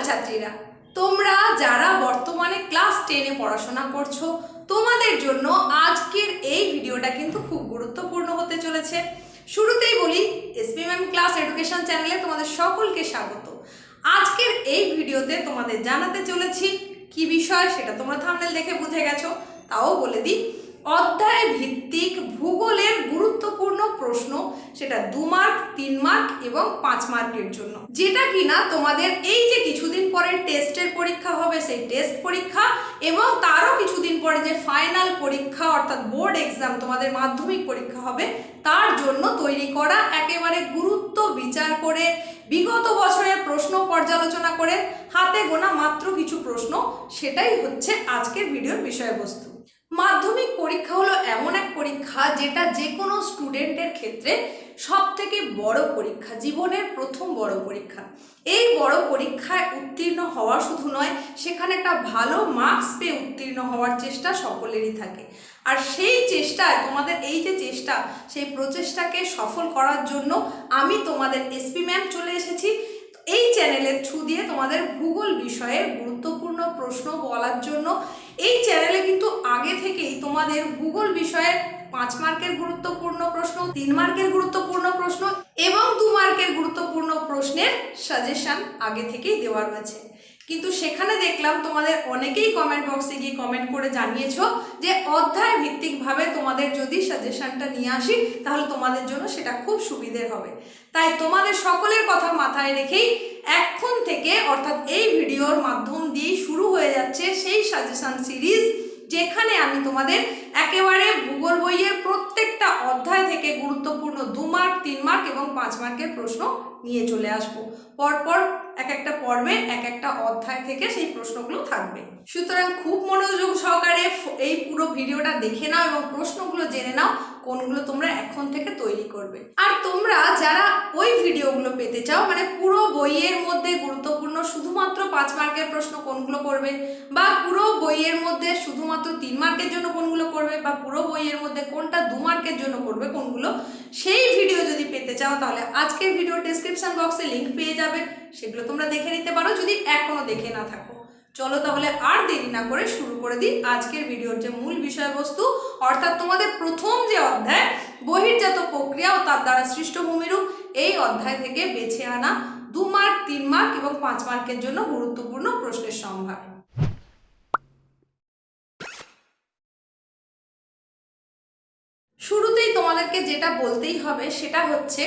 ছাত্রছাত্রীরা। তোমরা যারা বর্তমানে ক্লাস টেনে পড়াশোনা করছ, তোমাদের জন্য আজকের এই ভিডিওটা কিন্তু খুব গুরুত্বপূর্ণ হতে চলেছে। শুরুতেই বলি এসপি ম্যাম ক্লাস এডুকেশন চ্যানেলে তোমাদের সকলকে স্বাগত। আজকের এই ভিডিওতে তোমাদের জানাতে চলেছি কি বিষয় সেটা তোমরা থামনেল দেখে বুঝে গেছো, তাও বলে দিই। অধ্যায় ভিত্তিক ভূগোলের গুরুত্বপূর্ণ প্রশ্ন সেটা দু মার্ক, তিন মার্ক এবং পাঁচ মার্কের জন্য। যেটা কিনা তোমাদের এই যে কিছুদিন পরে টেস্টের পরীক্ষা হবে, সেই টেস্ট পরীক্ষা এবং তারও কিছুদিন পরে যে ফাইনাল পরীক্ষা, অর্থাৎ বোর্ড এক্সাম তোমাদের মাধ্যমিক পরীক্ষা হবে, তার জন্য তৈরি করা একেবারে গুরুত্ব বিচার করে, বিগত বছরের প্রশ্ন পর্যালোচনা করে, হাতে গোনা মাত্র কিছু প্রশ্ন, সেটাই হচ্ছে আজকের ভিডিওর বিষয়বস্তু। মাধ্যমিক পরীক্ষা হলো এমন এক পরীক্ষা যেটা যে কোনো স্টুডেন্টের ক্ষেত্রে সব থেকে বড় পরীক্ষা, জীবনের প্রথম বড় পরীক্ষা। এই বড় পরীক্ষায় উত্তীর্ণ হওয়া শুধু নয়, সেখানে একটা ভালো মার্কস পেয়ে উত্তীর্ণ হওয়ার চেষ্টা সকলেরই থাকে। আর সেই চেষ্টায়, তোমাদের এই যে চেষ্টা, সেই প্রচেষ্টাকে সফল করার জন্য আমি তোমাদের এসপি ম্যাম চলে এসেছি। এই চ্যানেলের থ্রু দিয়ে তোমাদের ভূগোল বিষয়ের গুরুত্বপূর্ণ প্রশ্ন বলার জন্য এই চ্যানেলে কিন্তু আগে থেকেই তোমাদের ভূগোল বিষয়ের পাঁচ মার্কের গুরুত্বপূর্ণ প্রশ্ন, তিন মার্কের গুরুত্বপূর্ণ প্রশ্ন এবং দু মার্কের গুরুত্বপূর্ণ প্রশ্নের সাজেশন আগে থেকেই দেওয়া রয়েছে। কিন্তু সেখানে দেখলাম তোমাদের অনেকেই কমেন্ট বক্সে গিয়ে কমেন্ট করে জানিয়েছো যে অধ্যায় ভিত্তিকভাবে তোমাদের যদি সাজেশনটা নিয়ে আসি, তাহলে তোমাদের জন্য সেটা খুব সুবিধের হবে। তাই তোমাদের সকলের কথা মাথায় রেখেই এখন থেকে, অর্থাৎ এই ভিডিওর মাধ্যম দিয়েই শুরু হয়ে যাচ্ছে সেই সাজেশন সিরিজ যেখানে আমি তোমাদের একেবারে ভূগোল বইয়ের প্রত্যেকটা অধ্যায় থেকে গুরুত্বপূর্ণ দু মার্ক তিন মার্ক এবং পাঁচ মার্কের প্রশ্ন নিয়ে চলে আসব। পরপর এক একটা পর্বে এক একটা অধ্যায় থেকে সেই প্রশ্নগুলো থাকবে। সুতরাং খুব মনোযোগ সহকারে এই পুরো ভিডিওটা দেখে নাও এবং প্রশ্নগুলো জেনে নাও। কোনগুলো তোমরা এখন থেকে তৈরি করবে। আর তোমরা যারা ওই ভিডিওগুলো পেতে চাও মানে পুরো বইয়ের মধ্যে গুরুত্বপূর্ণ শুধুমাত্র পাঁচ মার্কের প্রশ্ন কোনগুলো করবে বা পুরো বইয়ের মধ্যে শুধুমাত্র তিন মার্কের জন্য কোনগুলো করবে বা পুরো বইয়ের মধ্যে কোনটা দু মার্কের জন্য করবে কোনগুলো, সেই ভিডিও যদি পেতে চাও, তাহলে আজকের ভিডিও ডেসক্রিপশন বক্সে লিংক পেয়ে যাবে। সেগুলো তোমরা দেখে নিতে পারো, যদি এখনও দেখে না থাকো। চলো তাহলে আর দেরি না করে শুরু করে দিই আজকের ভিডিওর যে মূল বিষয়বস্তু, অর্থাৎ তোমাদের প্রথম যে অধ্যায়, বহির্জাত প্রক্রিয়া ও তার দ্বারা সৃষ্ট ভূমিরূপ, এই অধ্যায় থেকে বেছে আনা দু মার্ক, তিন মার্ক এবং পাঁচ মার্কের জন্য গুরুত্বপূর্ণ প্রশ্নের সম্ভার। শুরুতেই তোমাদেরকে যেটা বলতেই হবে সেটা হচ্ছে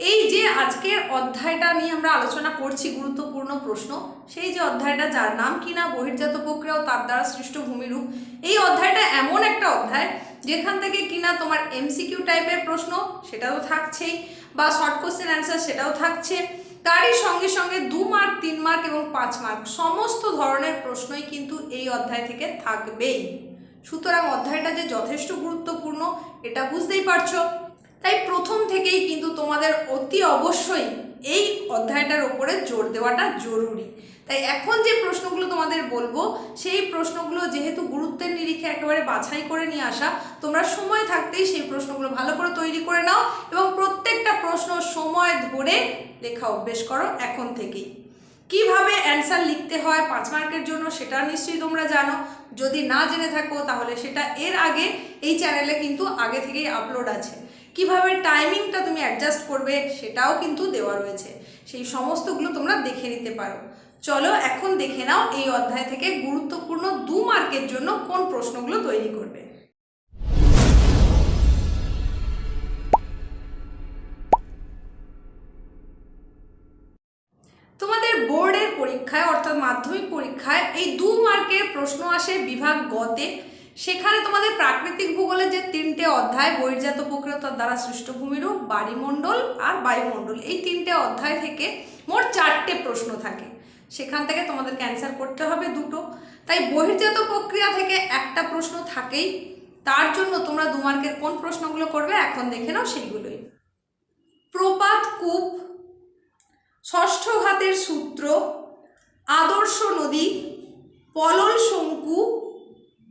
এই যে আজকের অধ্যায়টা নিয়ে আমরা আলোচনা করছি, গুরুত্বপূর্ণ প্রশ্ন, সেই যে অধ্যায়টা যার নাম কিনা বহির্জাত প্রক্রিয়া ও তার দ্বারা সৃষ্ট ভূমিরূপ, এই অধ্যায়টা এমন একটা অধ্যায় যেখান থেকে কিনা তোমার এমসিকিউ টাইপের প্রশ্ন, সেটাও থাকছেই, বা শর্ট কোশ্চেন অ্যান্সার সেটাও থাকছে। তারই সঙ্গে সঙ্গে দু মার্ক তিন মার্ক এবং পাঁচ মার্ক সমস্ত ধরনের প্রশ্নই কিন্তু এই অধ্যায় থেকে থাকবেই। সুতরাং অধ্যায়টা যে যথেষ্ট গুরুত্বপূর্ণ, এটা বুঝতেই পারছ। তাই প্রথম থেকেই কিন্তু তোমাদের অতি অবশ্যই এই অধ্যায়টার ওপরে জোর দেওয়াটা জরুরি। তাই এখন যে প্রশ্নগুলো তোমাদের বলব, সেই প্রশ্নগুলো যেহেতু গুরুত্বের নিরিখে একেবারে বাছাই করে নিয়ে আসা, তোমরা সময় থাকতেই সেই প্রশ্নগুলো ভালো করে তৈরি করে নাও এবং প্রত্যেকটা প্রশ্ন সময় ধরে লেখা অভ্যেস করো এখন থেকেই। কীভাবে অ্যান্সার লিখতে হয় পাঁচ মার্কের জন্য সেটা নিশ্চয়ই তোমরা জানো। যদি না জেনে থাকো তাহলে সেটা এর আগে, এই চ্যানেলে কিন্তু আগে থেকেই আপলোড আছে। কীভাবে টাইমিংটা তুমি অ্যাডজাস্ট করবে সেটাও কিন্তু দেওয়া রয়েছে। সেই সমস্তগুলো তোমরা দেখে নিতে পারো। চলো এখন দেখে নাও এই অধ্যায় থেকে গুরুত্বপূর্ণ দু মার্কের জন্য কোন প্রশ্নগুলো তৈরি করবে। তোমাদের বোর্ডের পরীক্ষায় অর্থাৎ মাধ্যমিক পরীক্ষায় এই দু মার্কের প্রশ্ন আসে বিভাগ গতে। সেখানে তোমাদের প্রাকৃতিক ভূগোলের যে তিনটে অধ্যায়, বহির্জাত প্রক্রিয়তার দ্বারা সৃষ্ট ভূমিরূপ, বাড়িমণ্ডল আর বায়ুমণ্ডল, এই তিনটে অধ্যায় থেকে মোট চারটে প্রশ্ন থাকে। সেখান থেকে তোমাদের ক্যান্সার করতে হবে দুটো। তাই বহির্জাত প্রক্রিয়া থেকে একটা প্রশ্ন থাকেই। তার জন্য তোমরা দু মার্কের কোন প্রশ্নগুলো করবে এখন দেখে নাও সেইগুলোই। প্রপাত কূপ, ষষ্ঠ ঘাতের সূত্র, আদর্শ নদী, পলল শঙ্কু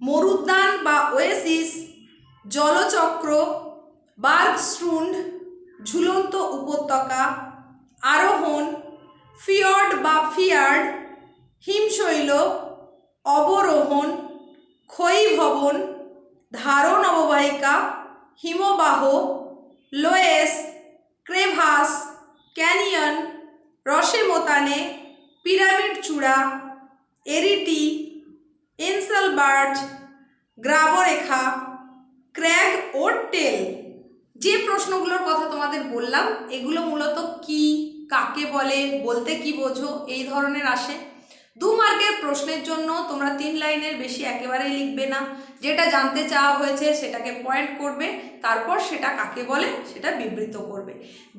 মরুদ্যান বা ওয়েসিস, জলচক্র, বার্গস্ট্রুন্ড, ঝুলন্ত উপত্যকা, আরোহণ, ফিয়র্ড বা ফিয়ার্ড, হিমশৈল, অবরোহণ, ক্ষয়ীভবন ধারণ অববাহিকা হিমবাহ, loess, crevasse, canyon roches moutonnees pyramid চূড়া, এরিটি এনসেলবার্জ গ্রাবরেখা, ক্র্যাগ ও টেল। যে প্রশ্নগুলোর কথা তোমাদের বললাম, এগুলো মূলত কি, কাকে বলে, বলতে কি বোঝো, এই ধরনের আসে। দু মার্কের প্রশ্নের জন্য তোমরা তিন লাইনের বেশি একেবারেই লিখবে না। যেটা জানতে চাওয়া হয়েছে সেটাকে পয়েন্ট করবে, তারপর সেটা কাকে বলে সেটা বিবৃত করবে।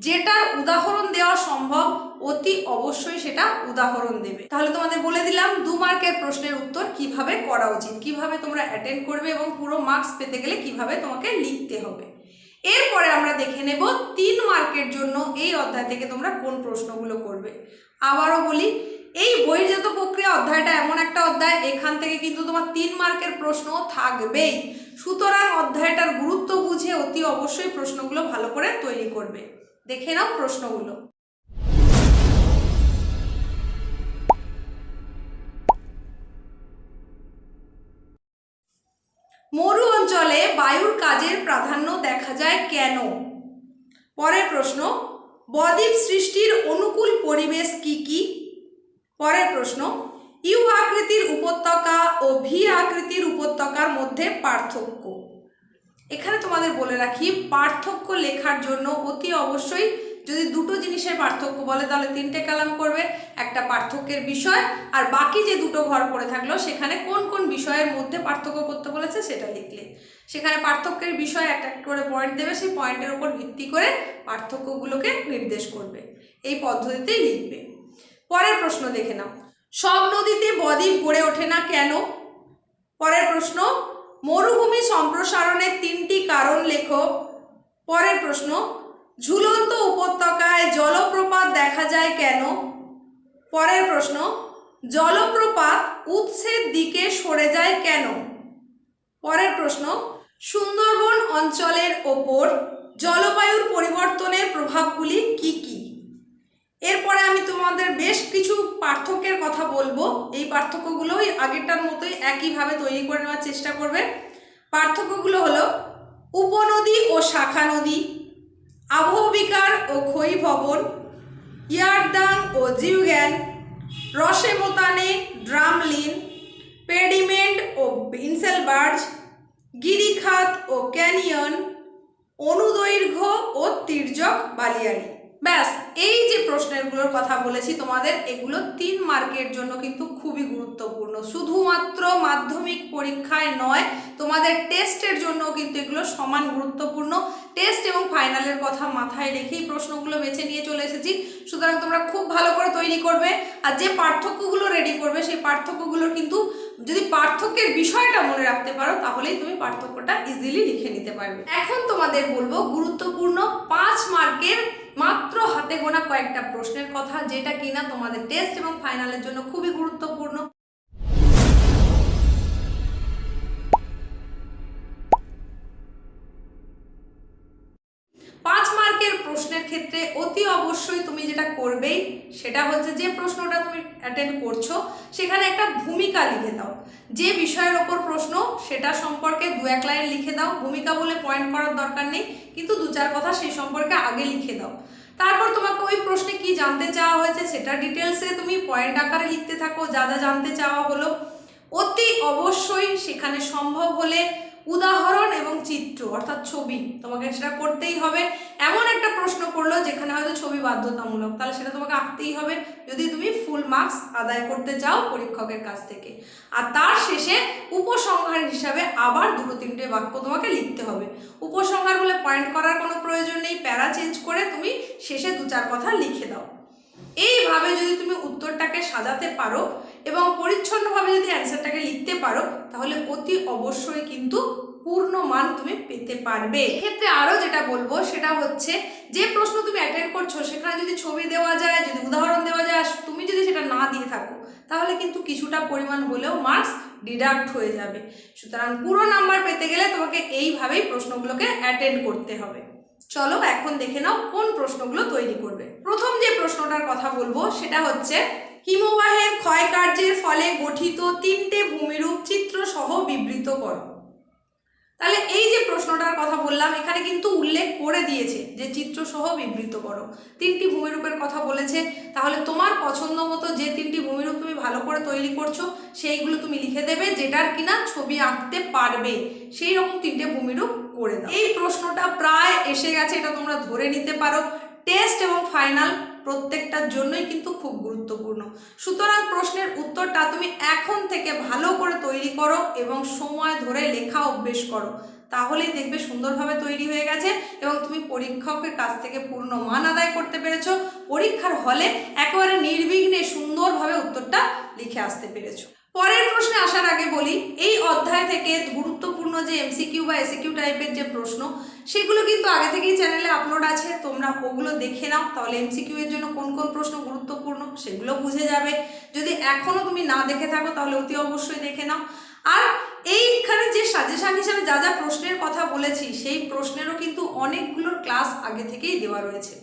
যেটার উদাহরণ দেওয়া সম্ভব, অতি অবশ্যই সেটা উদাহরণ দেবে। তাহলে তোমাদের বলে দিলাম দু মার্কের প্রশ্নের উত্তর কীভাবে করা উচিত, কীভাবে তোমরা অ্যাটেন্ড করবে এবং পুরো মার্কস পেতে গেলে কীভাবে তোমাকে লিখতে হবে। এরপরে আমরা দেখে নেব তিন মার্কের জন্য এই অধ্যায় থেকে তোমরা কোন প্রশ্নগুলো করবে। আবারও বলি এই বহির্জাত প্রক্রিয়া অধ্যায়টা এমন একটা অধ্যায়, এখান থেকে কিন্তু তোমার তিন মার্কের প্রশ্ন থাকবেই। সুতরাং অধ্যায়টার গুরুত্ব বুঝে অতি অবশ্যই প্রশ্নগুলো ভালো করে তৈরি করবে। দেখে নাও প্রশ্নগুলো। মরু অঞ্চলে বায়ুর কাজের প্রাধান্য দেখা যায় কেন? পরের প্রশ্ন, বদ্বীপ সৃষ্টির অনুকূল পরিবেশ কি কি? পরের প্রশ্ন, ইউ আকৃতির উপত্যকা ও ভি আকৃতির উপত্যকার মধ্যে পার্থক্য। এখানে তোমাদের বলে রাখি, পার্থক্য লেখার জন্য অতি অবশ্যই যদি দুটো জিনিসের পার্থক্য বলে, তাহলে তিনটে কালাম করবে, একটা পার্থক্যের বিষয়, আর বাকি যে দুটো ঘর পড়ে থাকল, সেখানে কোন কোন বিষয়ের মধ্যে পার্থক্য করতে বলেছে সেটা লিখলে। সেখানে পার্থক্যের বিষয় একটা করে পয়েন্ট দেবে, সেই পয়েন্টের উপর ভিত্তি করে পার্থক্যগুলোকে নির্দেশ করবে। এই পদ্ধতিতেই লিখবে। পরের প্রশ্ন দেখে নাও। সব নদীতে বদ্বীপ গড়ে ওঠে না কেন? পরের প্রশ্ন, মরুভূমি সম্প্রসারণের তিনটি কারণ লেখো। পরের প্রশ্ন, ঝুলন্ত উপত্যকায় জলপ্রপাত দেখা যায় কেন? পরের প্রশ্ন, জলপ্রপাত উৎসের দিকে সরে যায় কেন? পরের প্রশ্ন, সুন্দরবন অঞ্চলের ওপর জলবায়ুর পরিবর্তনের প্রভাবগুলি কি কি? এরপরে আমি তোমাদের বেশ কিছু পার্থক্যের কথা বলব। এই পার্থক্যগুলোই আগেরটার মতোই একইভাবে তৈরি করে নেওয়ার চেষ্টা করবে। পার্থক্যগুলো হলো, উপনদী ও শাখা নদী, আবহবিকার ও ক্ষয়ীভবন ইয়ারদাং ও zeugen roches moutonnees drumlin, pediment ও ইনসেলবার্জ গিরিখাত ও ক্যানিয়ন, অনুদৈর্ঘ্য ও তির্যক বালিয়াড়ি ব্যাস। এই যে প্রশ্নগুলোর কথা বলেছি, তোমাদের এগুলো তিন মার্কের জন্য কিন্তু খুবই গুরুত্বপূর্ণ। শুধুমাত্র মাধ্যমিক পরীক্ষায় নয়, তোমাদের টেস্টের জন্য কিন্তু এগুলো সমান গুরুত্বপূর্ণ। টেস্ট এবং ফাইনালের কথা মাথায় রেখেই প্রশ্নগুলো বেছে নিয়ে চলে এসেছি। সুতরাং তোমরা খুব ভালো করে তৈরি করবে আর যে পার্থক্যগুলো রেডি করবে, সেই পার্থক্যগুলোর কিন্তু যদি পার্থক্যের বিষয়টা মনে রাখতে পারো, তাহলেই তুমি পার্থক্যটা ইজিলি লিখে নিতে পারবে। এখন তোমাদের বলব, গুরুত্বপূর্ণ পাঁচ মার্কের মাত্র হাতে গোনা কয়েকটা প্রশ্নের কথা, যেটা কিনা তোমাদের টেস্ট এবং ফাইনালের জন্য খুবই গুরুত্বপূর্ণ। অ্যাটেন্ড করছ, সেখানে একটা ভূমিকা লিখে দাও। যে বিষয়ের ওপর প্রশ্ন, সেটা সম্পর্কে দু এক লাইন লিখে দাও। ভূমিকা বলে পয়েন্ট করার দরকার নেই, কিন্তু দু চার কথা সেই সম্পর্কে আগে লিখে দাও। তারপর তোমাকে ওই প্রশ্নে কি জানতে চাওয়া হয়েছে, সেটা ডিটেলসে তুমি পয়েন্ট আকারে লিখতে থাকো, যা যা জানতে চাওয়া হলো। অতি অবশ্যই সেখানে সম্ভব হলে উদাহরণ এবং চিত্র, অর্থাৎ ছবি। তোমাকে সেটা করতেই হবে। এমন একটা প্রশ্ন করল যেখানে হয়তো ছবি বাধ্যতামূলক। তাহলে সেটা তোমাকে আঁকতেই হবে যদি তুমি ফুল মার্কস আদায় করতে চাও পরীক্ষকের কাছ থেকে। আর তার শেষে উপসংহার হিসাবে আবার দুটো তিনটে বাক্য তোমাকে লিখতে হবে। উপসংহার বলে পয়েন্ট করার কোনো প্রয়োজন নেই, প্যারা চেঞ্জ করে তুমি শেষে দু চার কথা লিখে দাও। এইভাবে যদি তুমি উত্তরটাকে সাজাতে পারো এবং পরিচ্ছন্নভাবে যদি অ্যান্সারটাকে লিখতে পারো, তাহলে অতি অবশ্যই কিন্তু পূর্ণ মান তুমি পেতে পারবে। এক্ষেত্রে আরও যেটা বলব, সেটা হচ্ছে যে প্রশ্ন তুমি অ্যাটেন্ড করছ, সেখানে যদি ছবি দেওয়া যায়, যদি উদাহরণ দেওয়া যায় তুমি যদি সেটা না দিয়ে থাকো, তাহলে কিন্তু কিছুটা পরিমাণ হলেও মার্কস ডিডাক্ট হয়ে যাবে। সুতরাং পুরো নাম্বার পেতে গেলে তোমাকে এইভাবেই প্রশ্নগুলোকে অ্যাটেন্ড করতে হবে। চলো এখন দেখে নাও কোন প্রশ্নগুলো তৈরি করবে। প্রথম যে প্রশ্নটার কথা বলব, সেটা হচ্ছে হিমবাহের ক্ষয়কার্যের ফলে গঠিত তিনটে ভূমিরূপ চিত্র সহ বিবৃত করো। তাহলে এই যে প্রশ্নটার কথা বললাম, এখানে কিন্তু উল্লেখ করে দিয়েছে যে চিত্র সহ বিবৃত করো। তিনটি ভূমিরূপের কথা বলেছে, তাহলে তোমার পছন্দ মতো যে তিনটি ভূমিরূপ তুমি ভালো করে তৈরি করছ, সেইগুলো তুমি লিখে দেবে, যেটার কিনা ছবি আঁকতে পারবে। সেই রকম তিনটে ভূমিরূপ করে দাও। এই প্রশ্নটা প্রায় এসে গেছে, এটা তোমরা ধরে নিতে পারো। টেস্ট এবং ফাইনাল প্রত্যেকটার জন্যই কিন্তু খুব গুরুত্বপূর্ণ। সুতরাং প্রশ্নের উত্তরটা তুমি এখন থেকে ভালো করে তৈরি করো এবং সময় ধরে লেখা অভ্যেস করো। তাহলেই দেখবে সুন্দরভাবে তৈরি হয়ে গেছে এবং তুমি পরীক্ষকের কাছ থেকে পূর্ণ মান আদায় করতে পেরেছ। পরীক্ষার হলে একেবারে নির্বিঘ্নে সুন্দরভাবে উত্তরটা লিখে আসতে পেরেছ। পরের প্রশ্নে আসার আগে বলি, এই অধ্যায় থেকে গুরুত্বপূর্ণ যে এমসিকিউ বা এসিকিউ টাইপের যে প্রশ্ন, সেগুলো কিন্তু আগে থেকেই চ্যানেলে আপলোড আছে, তোমরা ওগুলো দেখে নাও। তাহলে এমসিকিউ এর জন্য কোন কোন প্রশ্ন গুরুত্বপূর্ণ সেগুলো বুঝে যাবে। যদি এখনও তুমি না দেখে থাকো, তাহলে অতি অবশ্যই দেখে নাও। আর এইখানে যে সাজেশন হিসাবে যা যা প্রশ্নের কথা বলেছি, সেই প্রশ্নেরও কিন্তু অনেকগুলোর ক্লাস আগে থেকেই দেওয়া রয়েছে।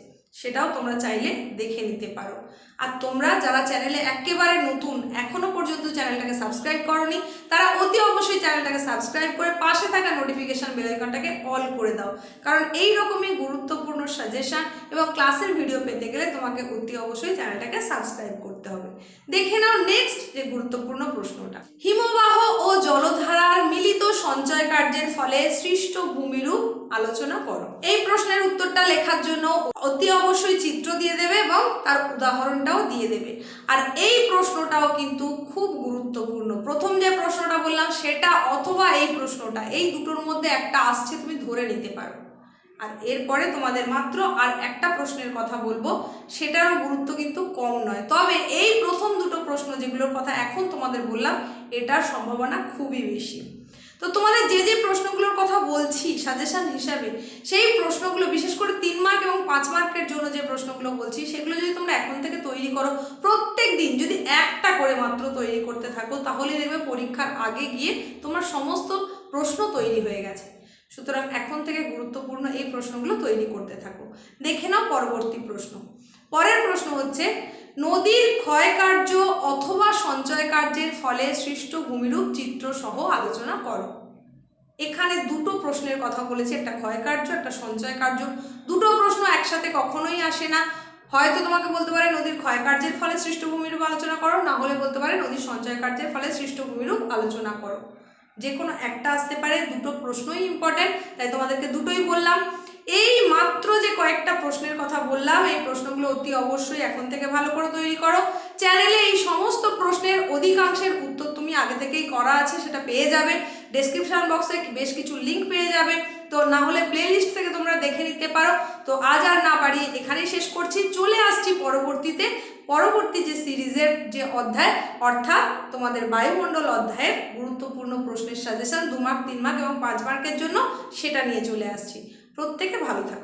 সেটাও তোমরা চাইলে দেখে নিতে পারো। আর তোমরা যারা চ্যানেলে একেবারে নতুন এখনও পর্যন্ত চ্যানেলটাকে সাবস্ক্রাইব করনি, তারা অতি অবশ্যই চ্যানেলটাকে সাবস্ক্রাইব করে পাশে থাকা নোটিফিকেশান বেলাইকনটাকে অল করে দাও। কারণ এই রকমই গুরুত্বপূর্ণ সাজেশান এবং ক্লাসের ভিডিও পেতে গেলে তোমাকে অতি অবশ্যই চ্যানেলটাকে সাবস্ক্রাইব করতে হবে। দেখে নাও নেক্সট যে গুরুত্বপূর্ণ প্রশ্নটা। হিমবাহ ও জলধারার মিলিত সঞ্চয় কার্যের ফলে সৃষ্ট ভূমিরূপ আলোচনা করো। এই প্রশ্নের উত্তরটা লেখার জন্য অতি অবশ্যই চিত্র দিয়ে দেবে এবং তার উদাহরণটাও দিয়ে দেবে। আর এই প্রশ্নটাও কিন্তু খুব গুরুত্বপূর্ণ। প্রথম যে প্রশ্নটা বললাম, সেটা অথবা এই প্রশ্নটা, এই দুটোর মধ্যে একটা আসছে, তুমি ধরে নিতে পারো। আর এরপরে তোমাদের মাত্র আর একটা প্রশ্নের কথা বলব, সেটারও গুরুত্ব কিন্তু কম নয়। তবে এই প্রথম দুটো প্রশ্ন যেগুলোর কথা এখন তোমাদের বললাম, এটার সম্ভাবনা খুবই বেশি। তো তোমাদের যে যে প্রশ্নগুলোর কথা বলছি সাজেশন হিসাবে, সেই প্রশ্নগুলো, বিশেষ করে তিন মার্ক এবং পাঁচ মার্কের জন্য যে প্রশ্নগুলো বলছি, সেগুলো যদি তোমরা এখন থেকে তৈরি করো, প্রত্যেক দিন যদি একটা করে মাত্র তৈরি করতে থাকো, তাহলে দেখবে পরীক্ষার আগে গিয়ে তোমার সমস্ত প্রশ্ন তৈরি হয়ে গেছে। সুতরাং এখন থেকে গুরুত্বপূর্ণ এই প্রশ্নগুলো তৈরি করতে থাকো। দেখে নাও পরবর্তী প্রশ্ন। পরের প্রশ্ন হচ্ছে, নদীর ক্ষয়কার্য অথবা সঞ্চয় কার্যের ফলে সৃষ্ট ভূমিরূপ চিত্র সহ আলোচনা করো। এখানে দুটো প্রশ্নের কথা বলেছে, একটা ক্ষয়কার্য, একটা সঞ্চয় কার্য দুটো প্রশ্ন একসাথে কখনোই আসে না। হয়তো তোমাকে বলতে পারে, নদীর ক্ষয়কার্যের ফলে সৃষ্ট ভূমিরূপ আলোচনা করো, না হলে বলতে পারে, নদীর সঞ্চয় কার্যের ফলে সৃষ্ট ভূমিরূপ আলোচনা করো। যে কোনো একটা আসতে পারে, দুটো প্রশ্নই ইম্পর্টেন্ট তাই তোমাদেরকে দুটোই বললাম। এই মাত্র যে কয়েকটা প্রশ্নের কথা বললাম, এই প্রশ্নগুলো অতি অবশ্যই এখন থেকে ভালো করে তৈরি করো। চ্যানেলে এই সমস্ত প্রশ্নের অধিকাংশের উত্তর তুমি আগে থেকেই করা আছে, সেটা পেয়ে যাবে। ডেসক্রিপশন বক্সে বেশ কিছু লিঙ্ক পেয়ে যাবে। তো না হলে প্লেলিস্ট থেকে তোমরা দেখে নিতে পারো। তো আজ আর না বাড়িয়ে এখানেই শেষ করছি। চলে আসছি পরবর্তীতে। পরবর্তী যে সিরিজের যে অধ্যায়, অর্থাৎ তোমাদের বায়ুমণ্ডল অধ্যায়ের গুরুত্বপূর্ণ প্রশ্নের সাজেশন দু মার্ক তিন মার্ক এবং পাঁচ মার্কের জন্য সেটা নিয়ে চলে আসছি। প্রত্যেকে ভালো থাকো।